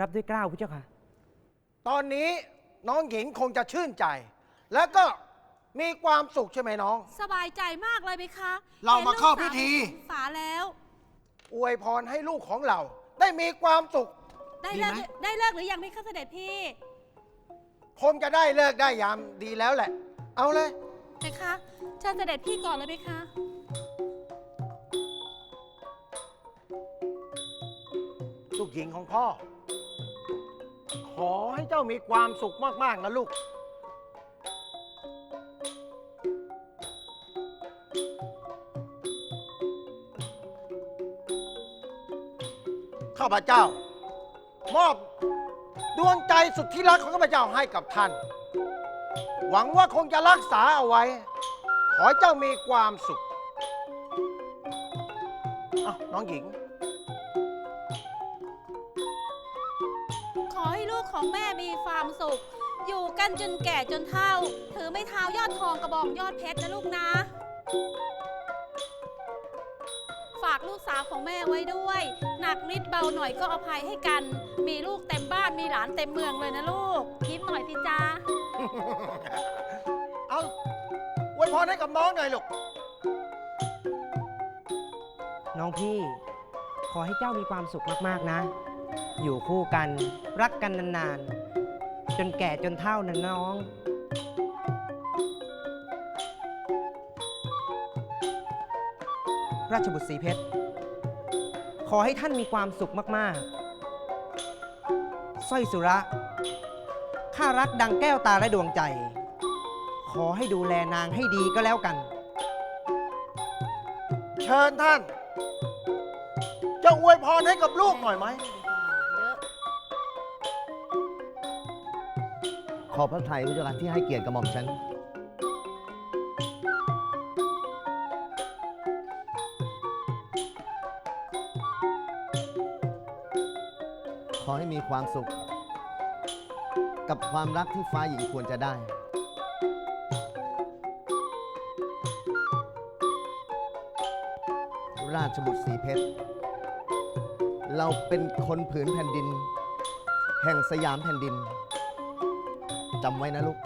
รับด้วยเกล้าวพระเจ้าค่ะ ตอนนี้น้องหญิงคงจะชื่นใจ แล้วก็มีความสุขใช่ไหมน้อง สบายใจมากเลยไหมคะเรามาเข้าพิธีเห็นลูกสาวสาแล้ว อวยพรให้ลูกของเรา ได้มีความสุข ได้ดีเลิกไหม ได้เลิกหรือยังไหมคะเสด็จพี่คงจะได้เลิกได้ยามดีแล้วแหละ เอาเลย ไหมคะเชิญเสด็จพี่ก่อนเลยไหมคะ ลูกหญิงของพ่อ ขอให้เจ้ามีความสุขมากๆนะลูก ข้าพเจ้า มอบดวงใจสุดที่รักของข้าพเจ้าให้กับท่าน หวังว่าคงจะรักษาเอาไว้ ขอให้เจ้ามีความสุขอะน้องหญิง ขอให้ลูกของแม่มีความสุข อยู่กันจนแก่จนเฒ่า ถือไม่เท้ายอดทองกระบองยอดเพชรนะลูกนะ ฝากลูกสาวของแม่ไว้ด้วย หนักนิดเบาหน่อยก็อภัยให้กัน มีลูกเต็มบ้านมีหลานเต็มเมืองเลยนะลูกยิ้มหน่อยสิจ้าเอาอวยพรให้กับน้องหน่อยลูก น้องพี่ ขอให้เจ้ามีความสุขมาก ๆ นะ อยู่คู่กัน รักกันนานๆ จนแก่จนเฒ่านะน้อง ราชบุตรสีเพชร ขอให้ท่านมีความสุขมากๆสร้อยสุระ ข้ารักดังแก้วตาและดวงใจ ขอให้ดูแลนางให้ดีก็แล้วกัน เชิญท่าน จะอวยพรให้กับลูกหน่อยไหม ขอบพระไทยพระเจ้าค่ะที่ให้เกียรติกระหม่อมฉัน ขอให้มีความสุข กับความรักที่ฟ้าหญิงควรจะได้ ราชบุตรสีเพชร เราเป็นคนผืนแผ่นดิน แห่งสยามแผ่นดิน จำไว้นะลูก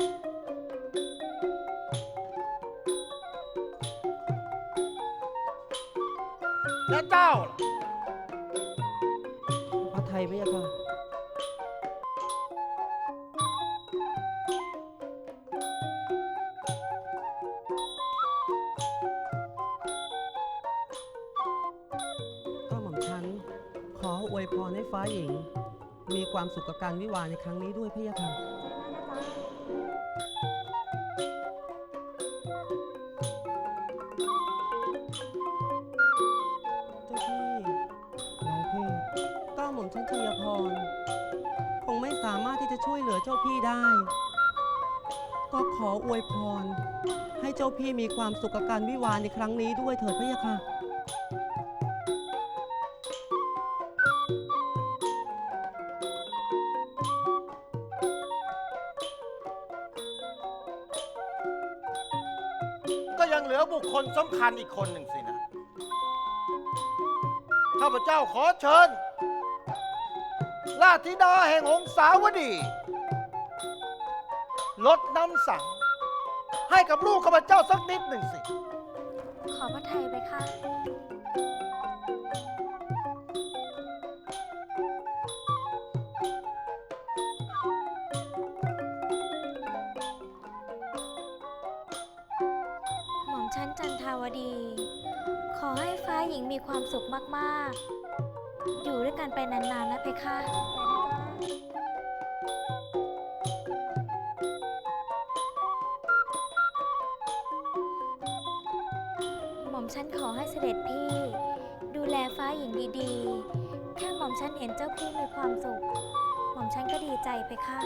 และเจ้าล่ะพระไทยพระยาค่ะ ก็หม่อมฉัน ขออวยพรให้ฟ้าหญิง มีความสุขกับการวิวาห์ในครั้งนี้ด้วยพี่ยะค่ะามารถที่จะช่วยเหลือเจ้าพี่ได้ ก็ขออวยพร ให้เจ้าพี่มีความสุขกับการวิวาห์ในครั้งนี้ด้วยเถิดพี่ยะค่ะ ก็ยังเหลือบุคคลสำคัญอีกคนหนึ่งสินะ ข้าพเจ้าขอเชิญ ราชธิดาแห่งหงสาวดี ลดน้ำสั่งให้กับลูกข้าพเจ้าสักนิดหนึ่งสิ ขอพระไทยไปค่ะ หม่อมชั้นจันทาวดี ขอให้ฟ้าหญิงมีความสุขมาก ๆ อยู่ด้วยกันไปนานๆนะเพคะหม่อมชั้นขอให้เสด็จพี่ ดูแลฟ้าหญิงดีๆ แค่หม่อมชั้นเห็นเจ้าพี่มีความสุข หม่อมชั้นก็ดีใจไปค่ะ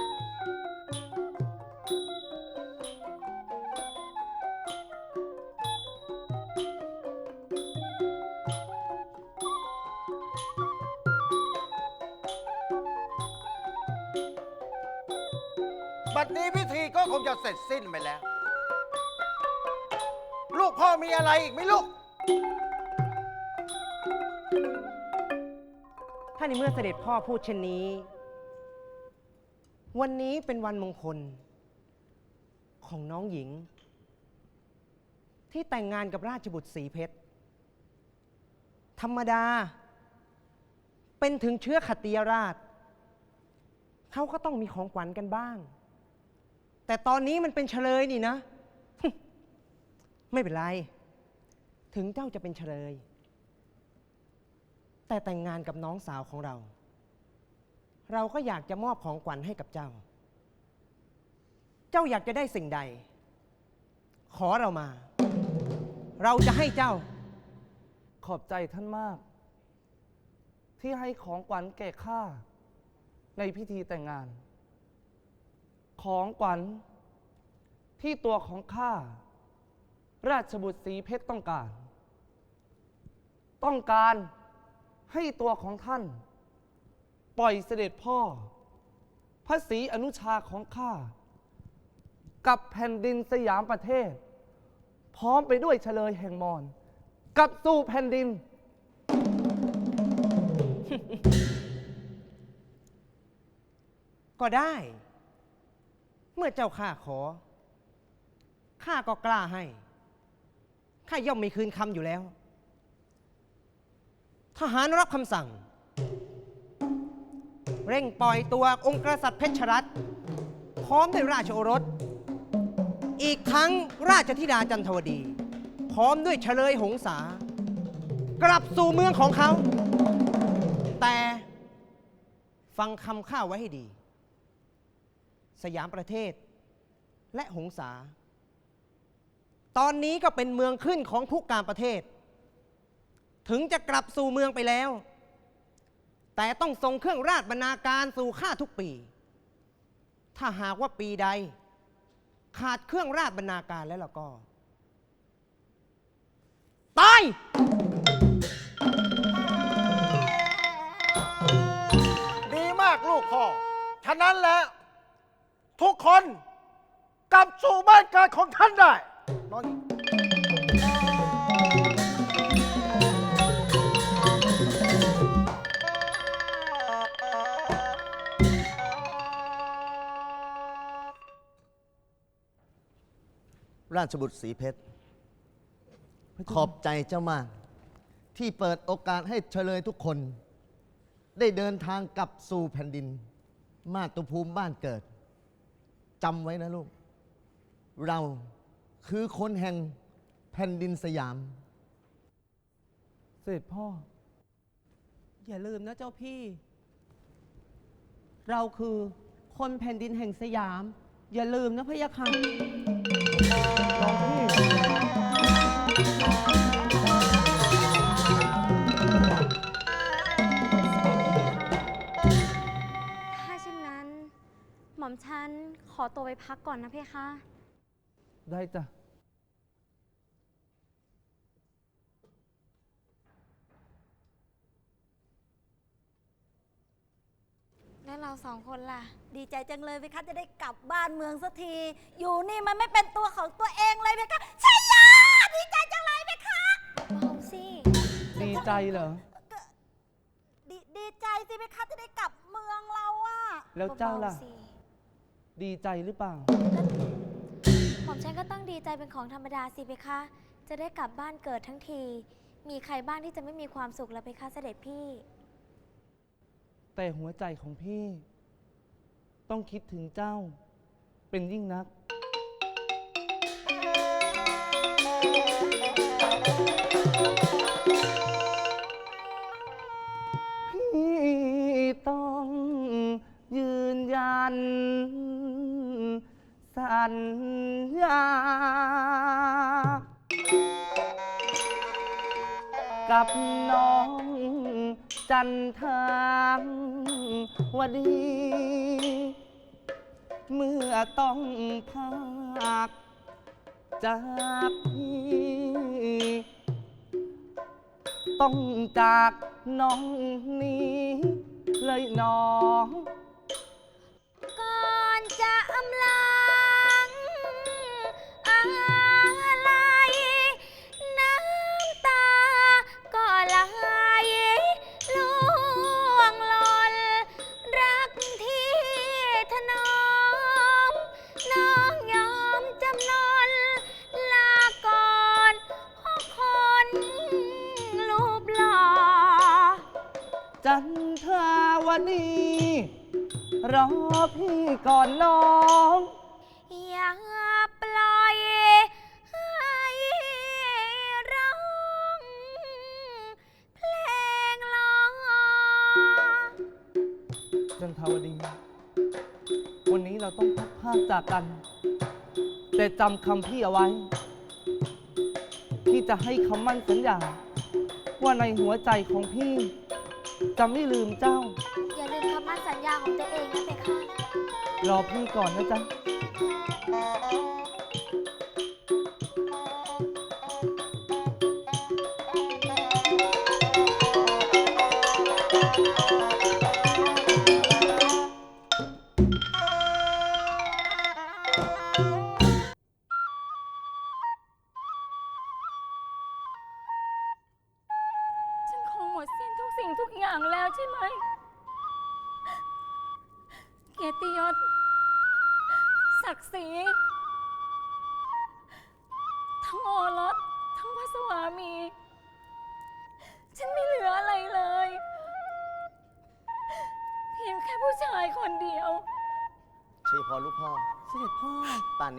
บัดนี้พิธีก็คงจะเสร็จสิ้นไปแล้ว ลูกพ่อมีอะไรอีกไหมลูก ถ้าในเมื่อเสด็จพ่อพูดเช่นนี้ วันนี้เป็นวันมงคล ของน้องหญิง ที่แต่งงานกับราชบุตรสีเพชร ธรรมดา เป็นถึงเชื้อขติยราช เขาก็ต้องมีของขวัญกันบ้าง แต่ตอนนี้มันเป็นเฉลยนี่นะ ไม่เป็นไร ถึงเจ้าจะเป็นเฉลย แต่แต่งงานกับน้องสาวของเรา เราก็อยากจะมอบของขวัญให้กับเจ้า เจ้าอยากจะได้สิ่งใด ขอเรามา เราจะให้เจ้า ขอบใจท่านมาก ที่ให้ของขวัญแก่ข้าในพิธีแต่งงาน ของขวัญที่ตัวของข้า ราชบุตรสีเพชรต้องการ ต้องการให้ตัวของท่าน ปล่อยเสด็จพ่อ พระศรีอนุชาของข้า กับแผ่นดินสยามประเทศ พร้อมไปด้วยเฉลยแห่งมอญกลับสู่แผ่นดิน ก็ได้ เมื่อเจ้าข้าขอ ข้าก็กล้าให้ ข้าย่อมม่คืนคำอยู่แล้ว ทหารรับคำสั่ง เร่งปล่อยตัวองค์กษัตริย์เพชรรัตน์พร้อมด้วยราชโอรส อีกทั้งราชธิดาจันทวดี พร้อมด้วยเฉลยหงสากลับสู่เมืองของเขา แต่ฟังคำข้าไว้ให้ดี สยามประเทศ และหงสาตอนนี้ก็เป็นเมืองขึ้นของทุกการประเทศ ถึงจะกลับสู่เมืองไปแล้ว แต่ต้องส่งเครื่องราชบรรณาการสู่ข้าทุกปี ถ้าหากว่าปีใด ขาดเครื่องราชบรรณาการแล้วก็ตายดีมากลูกพ่อ ฉะนั้นแล้ว ทุกคนกลับสู่บ้านเกิดของท่านได้น้องหญิงราชบุตรสีเพชร ขอบใจเจ้ามาก ที่เปิดโอกาสให้เฉลยทุกคน ได้เดินทางกลับสู่แผ่นดิน มาตุภูมิบ้านเกิด จำไว้นะลูก เราคือคนแห่งแผ่นดินสยาม เสด็จพ่อ อย่าลืมนะเจ้าพี่ เราคือคนแผ่นดินแห่งสยาม อย่าลืมนะพะยะค่ะน้องพี่ ม่อมฉันขอตัวไปพักก่อนนะเพคะ ได้จ้ะ แล้วเราสองคนล่ะ ดีใจจังเลยเพคะจะได้กลับบ้านเมืองสักที อยู่นี่มันไม่เป็นตัวของตัวเองเลยเพคะชัยยาดีใจจังเลยเพคะเบาสิ ดีใจเหรอดีดีใจสิเพคะจะได้กลับเมืองเราอะแล้วเจ้าล่ะ บๆสิ ดีใจหรือเปล่าหม่อมฉันก็ต้องดีใจเป็นของธรรมดาสิเพคะ จะได้กลับบ้านเกิดทั้งที มีใครบ้างที่จะไม่มีความสุขแล้วเพคะเสด็จพี่ แต่หัวใจของพี่ ต้องคิดถึงเจ้า เป็นยิ่งนัก พี่ต้องยืนยัน สัญญา กับน้องจันทางวดี เมื่อต้องพากจากพี่ ต้องจากน้องนี้เลยน้อง ก่อนจะอำลา จันทาวดีรอพี่ก่อนน้อง อย่าปล่อยให้ร้องเพลงลอจันทาวดี วันนี้เราต้องพัดพรากจากกัน แต่จำคำพี่เอาไว้ พี่จะให้คำมั่นสัญญา ว่าในหัวใจของพี่ จะไม่ลืมเจ้า อย่าลืมคำมั่นสัญญาของตัวเองนะเพคะ รอพี่ก่อนนะจ๊ะ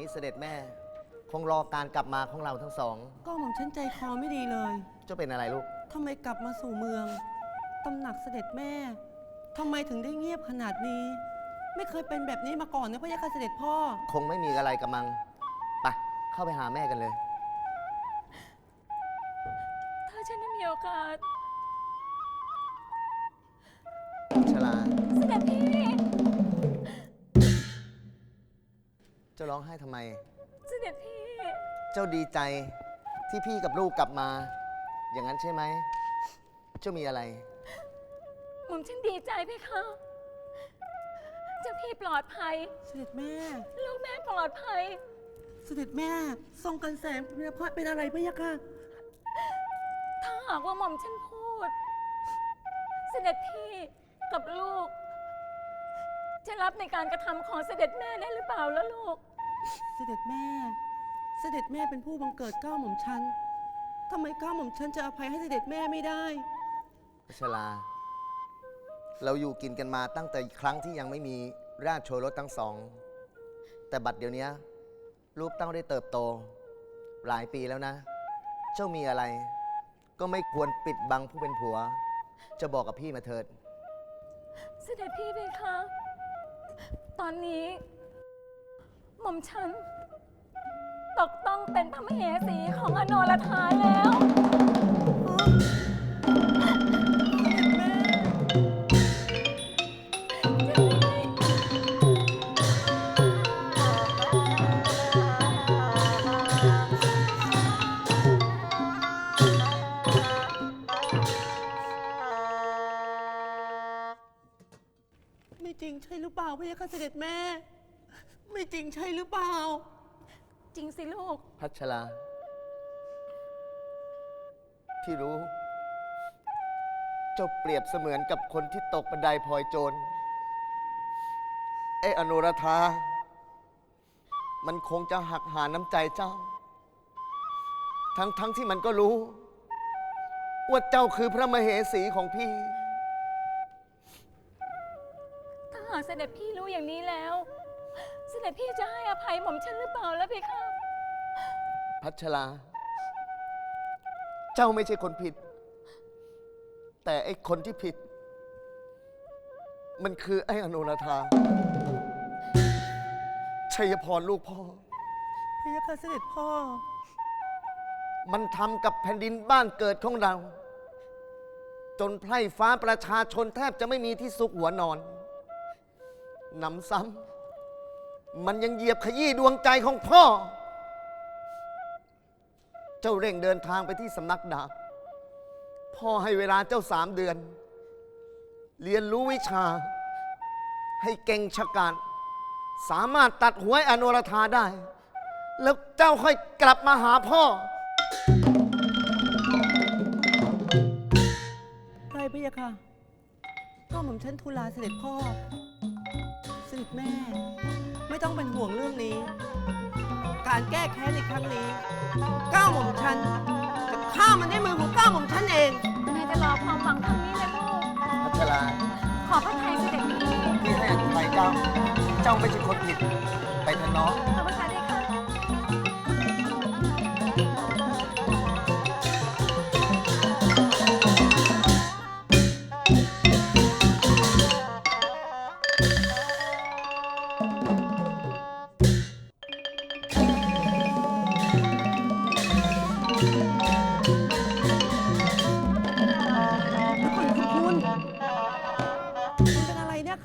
นนี้เสด็จแม่ คงรอการกลับมาของเราทั้งสองก็หม่อมฉันใจคอไม่ดีเลยเจ้าเป็นอะไรลูก ทำไมกลับมาสู่เมืองตำหนักเสด็จแม่ทำไมถึงได้เงียบขนาดนี้ ไม่เคยเป็นแบบนี้มาก่อนนะพระยาค่ะเสด็จพ่อ คงไม่มีอะไรกับมังไปเข้าไปหาแม่กันเลย ถ้าฉันได้มีโอกาส จ้าร้องไห้ทำไม เสด็จพี่ เจ้าดีใจที่พี่กับลูกกลับมา อย่างนั้นใช่ไหม เจ้ามีอะไร หม่อมฉันดีใจเพคะเจ้าพี่ปลอดภัย เสด็จแม่ ลูกแม่ปลอดภัย เสด็จแม่ ทรงกันแสงเป็นพระเป็นอะไรพระยาค่ะ ถ้าหากว่าหม่อมฉันพูด เสด็จพี่กับลูก จะรับในการกระทำของเสด็จแม่ได้หรือเปล่าแล้วลูก เสด็จแม่ เสด็จแม่เป็นผู้บังเกิดเกล้าหม่อมฉันทำไมเกล้าหม่อมฉันจะอภัยให้เสด็จแม่ไม่ได้ ชลา เราอยู่กินกันมาตั้งแต่ครั้งที่ยังไม่มีราชโชรสทั้งสอง แต่บัดเดี๋ยวนี้ลูกเต้าได้เติบโต หลายปีแล้วนะ เจ้ามีอะไร ก็ไม่ควรปิดบังผู้เป็นผัว จะบอกกับพี่มาเถิด เสด็จพี่เพคะ ตอนนี้ หม่อมฉัน ตกต้องเป็นพระมเหสีของอโนรธาแล้ว ไม่จริงใช่หรือเปล่าพระยาค่ะเสด็จแม่ ไม่จริงใช่หรือเปล่า จริงสิลูก พัชรา ที่รู้ เจ้าเปรียบเสมือนกับคนที่ตกบันไดพลอยโจรไอ้อนุราธา มันคงจะหักหาน้ำใจเจ้า ทั้งทั้งที่มันก็รู้ ว่าเจ้าคือพระมเหสีของพี่ ถ้าหากเสด็จพี่รู้อย่างนี้แล้ว เสด็จพี่จะให้อภัยหม่อมฉันหรือเปล่าแล้วเพคะพัชรา เจ้าไม่ใช่คนผิด แต่ไอ้คนที่ผิด มันคือไอ้อนุราธา ชัยพรลูกพ่อ พระยาค่ะเสด็จพ่อ มันทำกับแผ่นดินบ้านเกิดของเรา จนไพร่ฟ้าประชาชนแทบจะไม่มีที่สุขหัวนอนหนำซ้ำ มันยังเหยียบขยี้ดวงใจของพ่อ เจ้าเร่งเดินทางไปที่สำนักดาบ พ่อให้เวลาเจ้าสามเดือน เรียนรู้วิชา ให้เก่งชะกาจสามารถตัดหัวไอ้อนุรธาได้ แล้วเจ้าค่อยกลับมาหาพ่อไรพะยาค่ะก็หม่อมฉันทูลาเสด็จพ่อ สด็จแม่ ไม่ต้องเป็นห่วงเรื่องนี้ การแก้แค้นในครั้งนี้ก้าวหม่อมฉันจะฆ่ามันด้วยมือของก้าวหม่อมฉันเองแม่จะรอความหวังทางนี้เลยลูกพัชราเอพระทัยเสด็จพี่พี่ให้อภัยเจ้าเจ้าไม่ใช่คนผิดไปเถอะน้อง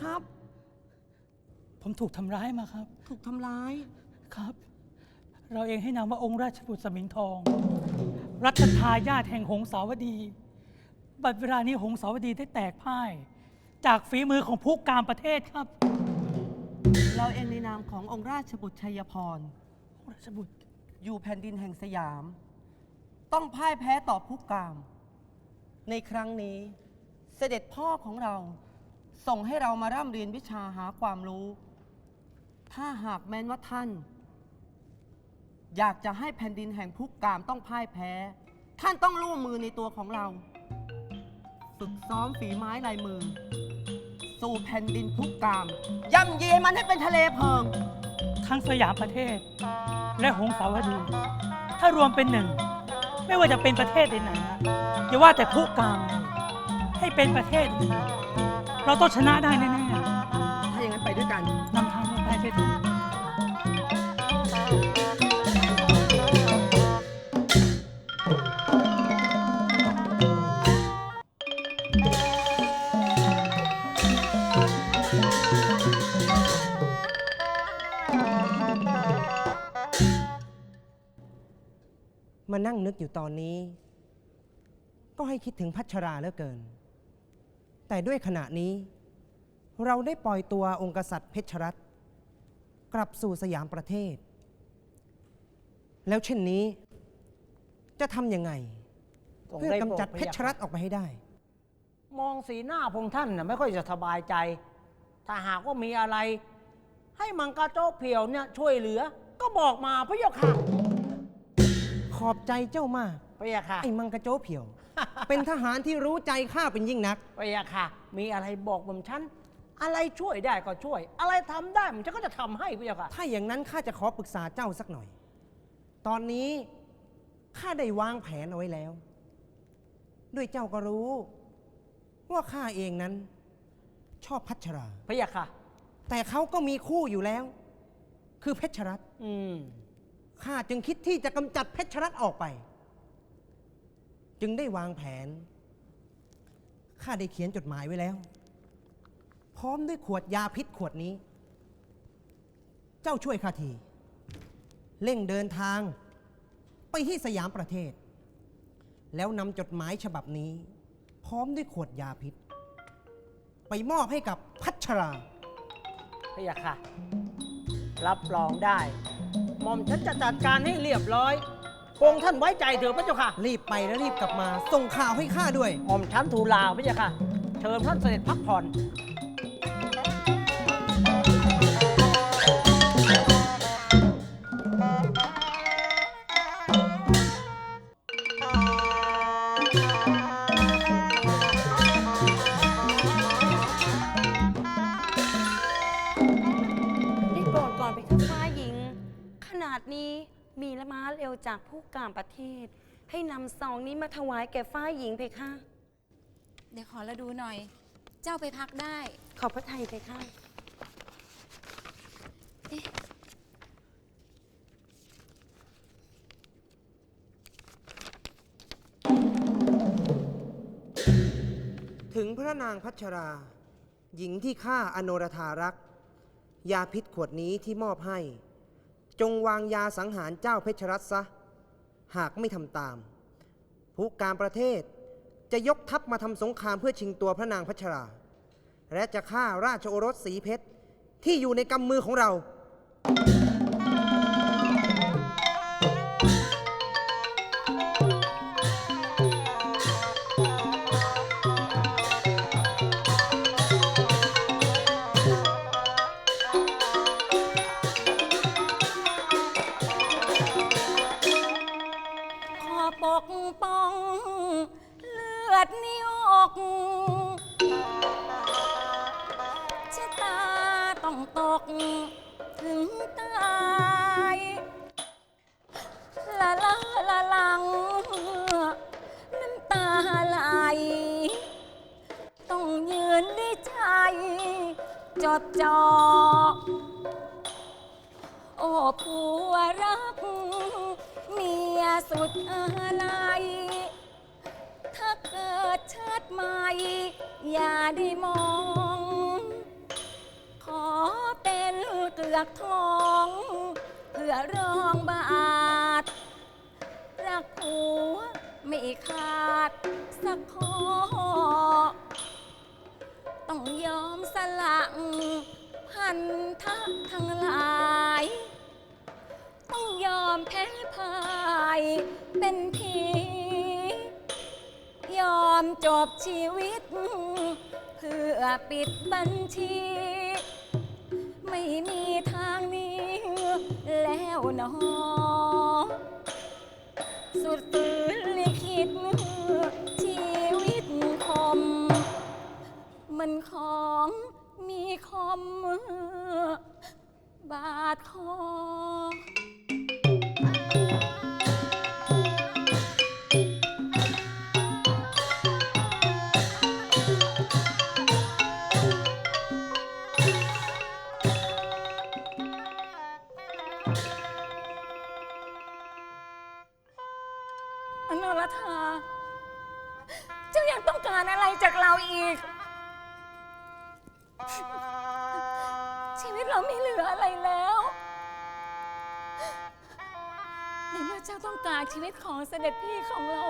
ครับ ผมถูกทำร้ายมาครับ ถูกทำร้าย ครับ เราเองให้นามว่าองค์ราชบุตรสมิงทอง รัชทายาทแห่งหงสาวดี บัดเวลานี้หงสาวดีได้แตกพ่าย จากฝีมือของผู้การประเทศครับ เราเองในนามขององค์ราชบุตรชัยพร องค์ราชบุตร อยู่แผ่นดินแห่งสยาม ต้องพ่ายแพ้ต่อผู้กาม ในครั้งนี้เสด็จพ่อของเรา ส่งให้เรามาร่ำเรียนวิชาหาความรู้ ถ้าหากแม้นว่าท่าน อยากจะให้แผ่นดินแห่งผู้กามต้องพ่ายแพ้ ท่านต้องร่วมมือในตัวของเรา ฝึกซ้อมฝีไม้ลายมือ สู่แผ่นดินผู้กามย่ำเยียมันให้เป็นทะเลเพลิง ทั้งสยามประเทศ และหงสาวดี ถ้ารวมเป็นหนึ่ง ไม่ว่าจะเป็นประเทศไหนๆนะอย่าว่าแต่ผู้กามให้เป็นประเทศอื่น เราต้องชนะได้แน่ถ้าอย่างนั้นไปด้วยกัน ๆนำทางเราไปเถิดมานั่งนึกอยู่ตอนนี้ ก็ให้คิดถึงพัชราเหลือเกิน แต่ด้วยขณะนี้ เราได้ปล่อยตัวองค์กษัตริย์เพชรรัตน์กลับสู่สยามประเทศ แล้วเช่นนี้จะทำยังไง เพื่อกำจัดเพชรรัตน์ออกไปให้ได้ มองสีหน้าพงท่านน่ะไม่ค่อยจะสบายใจ ถ้าหากว่ามีอะไร ให้มังกรโจ้เพียวเนี่ยช่วยเหลือ ก็บอกมาพระเยาค่ะขอบใจเจ้ามากพระยาค่ะไอ้มังกรโจเผียว เป็นทหารที่รู้ใจข้าเป็นยิ่งนัก พระยาค่ะ มีอะไรบอกผมฉัน อะไรช่วยได้ก็ช่วย อะไรทำได้ผมฉันก็จะทำให้พระยาค่ะ ถ้าอย่างนั้นข้าจะขอปรึกษาเจ้าสักหน่อย ตอนนี้ข้าได้วางแผนเอาไว้แล้ว ด้วยเจ้าก็รู้ ว่าข้าเองนั้น ชอบพัชรา พระยาค่ะ แต่เขาก็มีคู่อยู่แล้ว คือเพชรรัตน์อืม ข้าจึงคิดที่จะกำจัดเพชรรัตน์ออกไป จึงได้วางแผน ข้าได้เขียนจดหมายไว้แล้ว พร้อมด้วยขวดยาพิษขวดนี้ เจ้าช่วยข้าทีเร่งเดินทาง ไปที่สยามประเทศ แล้วนำจดหมายฉบับนี้ พร้อมด้วยขวดยาพิษ ไปมอบให้กับพัชรา พะยาค่ะ รับรองได้ หม่อมฉันจะจัดการให้เรียบร้อย พงท่านไว้ใจเถอะพระเจ้าค่ะ รีบไปแล้วรีบกลับมา ส่งข่าวให้ข้าด้วย หม่อมฉันทูลลาพระยาค่ะ เชิญท่านเสด็จพักผ่อน จากผู้กามประเทศ ให้นำซองนี้มาถวายแก่ฟ้าหญิงเพคะ เดี๋ยวขอเราดูหน่อย เจ้าไปพักได้ ขอบพระทัยเพคะถึงพระนางพัชรา หญิงที่ข้าอโนรธารักยาพิษขวดนี้ที่มอบให้ จงวางยาสังหารเจ้าเพชรรัตซะ หากไม่ทำตาม ผู้การประเทศจะยกทัพมาทำสงครามเพื่อชิงตัวพระนางพัชรา และจะฆ่าราชโอรสสีเพชรที่อยู่ในกำมือของเรา ตายละละละลัง น้ำตาไหล ต้องยืนด้วยใจจดจ่อโอ้ผัวรัก เมียสุดอะไร ถ้าเกิดชาติใหม่ อย่าได้มอง เกลือกทอง เพื่อรองบาท รักผัวไม่ขาดสักข้อ ต้องยอมสละพันธะทั้งหลาย ต้องยอมแพ้พ่ายเป็นที ยอมจบชีวิต เพื่อปิดบัญชี ม่มีทางนี้แล้วหนอ สุดฝืนลิขิตชีวิตคม มันของมีคม บาดคออ อีก ชีวิตเราไม่เหลืออะไรแล้วในเมื่อเจ้าต้องการชีวิตของเสด็จพี่ของเรา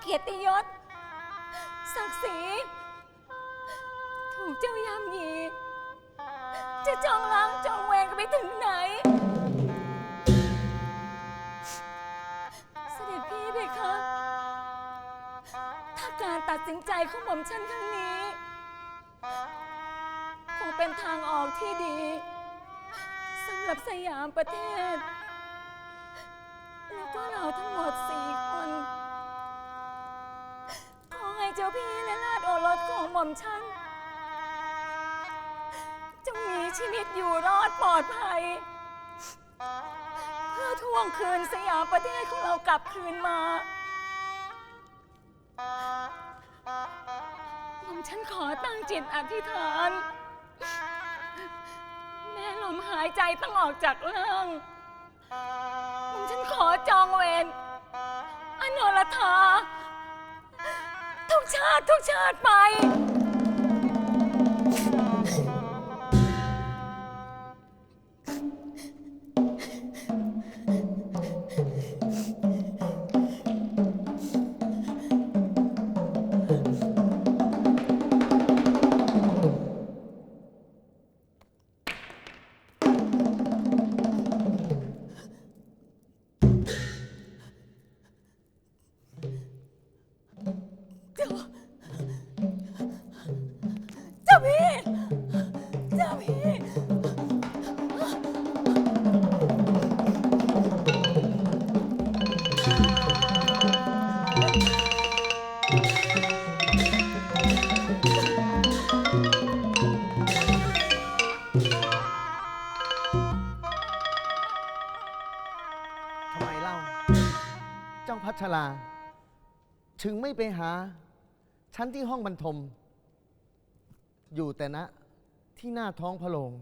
เกียรติยศ ศักดิ์ศรีถูกเจ้าย่ำยี จะจองล้างจองเวรกันไปถึงไหน ตัดสินใจของหม่อมฉันครั้งนี้ คงเป็นทางออกที่ดีสำหรับสยามประเทศ แล้วก็เราทั้งหมดสี่คน ขอให้เจ้าพี่และราชโอรสของหม่อมฉันจงมีชีวิตอยู่รอดปลอดภัย เพื่อทวงคืนสยามประเทศของเรากลับคืนมา ฉันขอตั้งจิตอธิษฐาน แม่ลมหายใจต้องออกจากร่างผมฉันขอจองเวรอโนรธาทุกชาติทุกชาติไป ถึงไม่ไปหา ฉันที่ห้องบรรทม อยู่แต่ณที่หน้าท้องพระโรง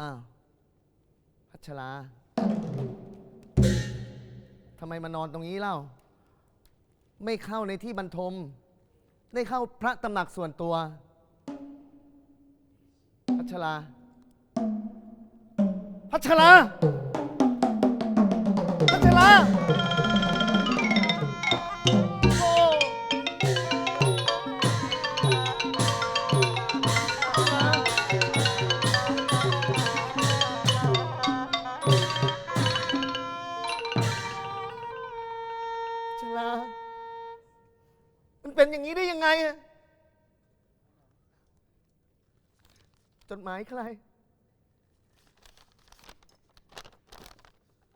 อ้าวพัชราทำไมมานอนตรงนี้เล่า ไม่เข้าในที่บรรทม ได้เข้าพระตำหนักส่วนตัว พัชรา พัชรา พัชรา หมายใคร